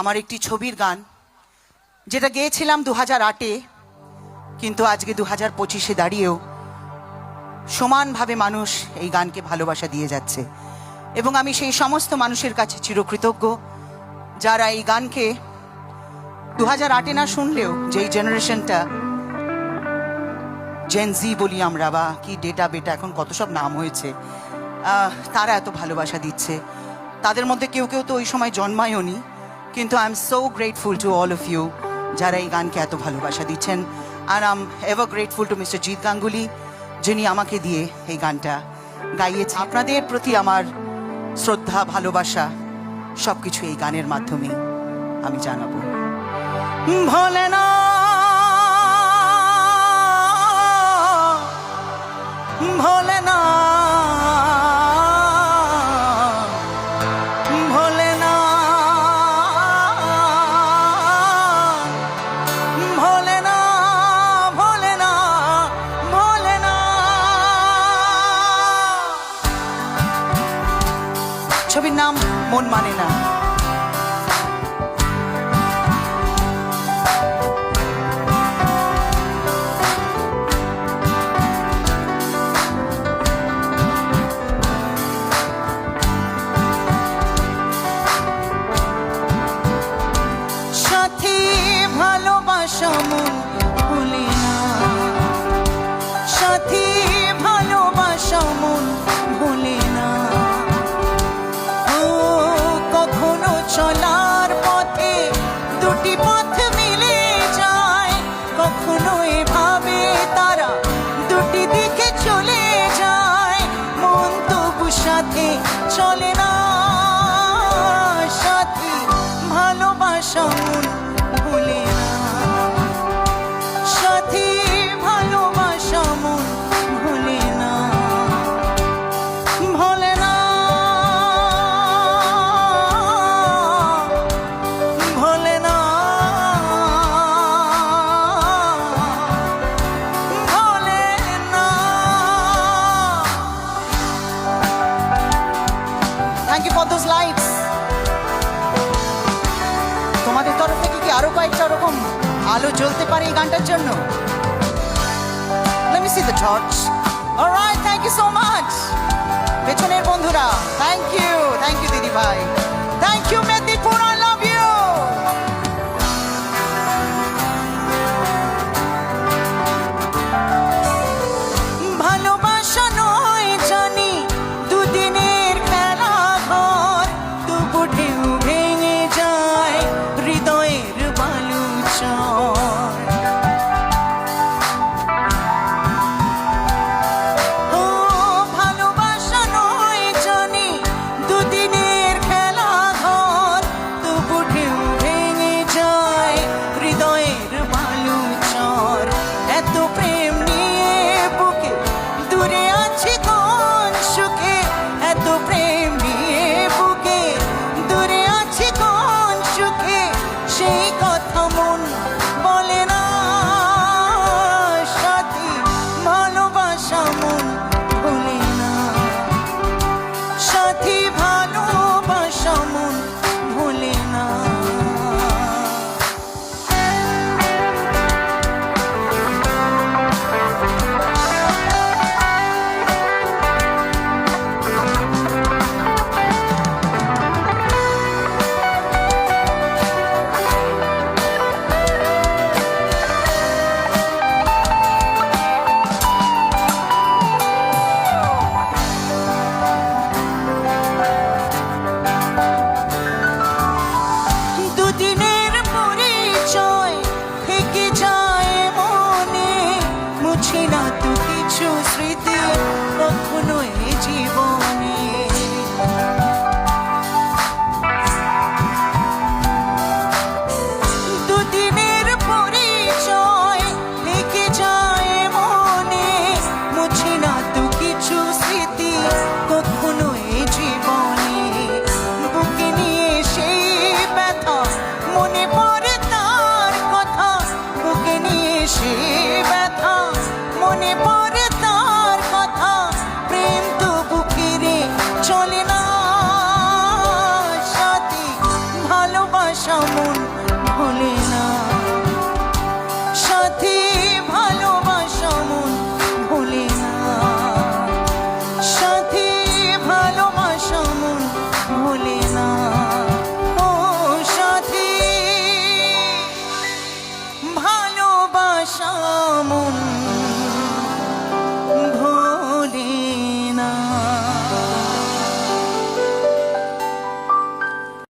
আমার একটি ছবির গান, যেটা গেয়েছিলাম দু হাজার আটে, কিন্তু আজকে দু হাজার পঁচিশে দাঁড়িয়েও সমানভাবে মানুষ এই গানকে ভালোবাসা দিয়ে যাচ্ছে। এবং আমি সেই সমস্ত মানুষের কাছে চিরকৃতজ্ঞ, যারা এই গানকে দু হাজার আটে না শুনলেও যেই জেনারেশনটা জেনজি বলি আমরা, বা কি ডেটা বেটা, এখন কত সব নাম হয়েছে তারা এত ভালোবাসা দিচ্ছে। তাদের মধ্যে কেউ কেউ তো ওই সময় জন্মায়ওনি। কিন্তু I am so grateful to all of you যারা এই গানকে এত ভালোবাসা দিচ্ছেন। আর I'm ever grateful to mister Jeet Ganguly যিনি আমাকে দিয়ে এই গানটা গাইয়েছে আপনাদের প্রতি আমার শ্রদ্ধা, ভালোবাসা, সবকিছু এই গানের মাধ্যমে আমি জানাব। ভোলে ছবির নাম মন মানে না। না। সাথী ভালোবাসা মন সাথে চলে না। দোজ লাইটস তোমাদের তরফ থেকে কি আরও কয়েকটা ওরকম আলো জ্বলতে পারে এই গানটার জন্য Let me see the torch. All right, thank you so much. পেছনের বন্ধুরা থ্যাংক ইউ থ্যাংক ইউ দিদি ভাই সমুন্নত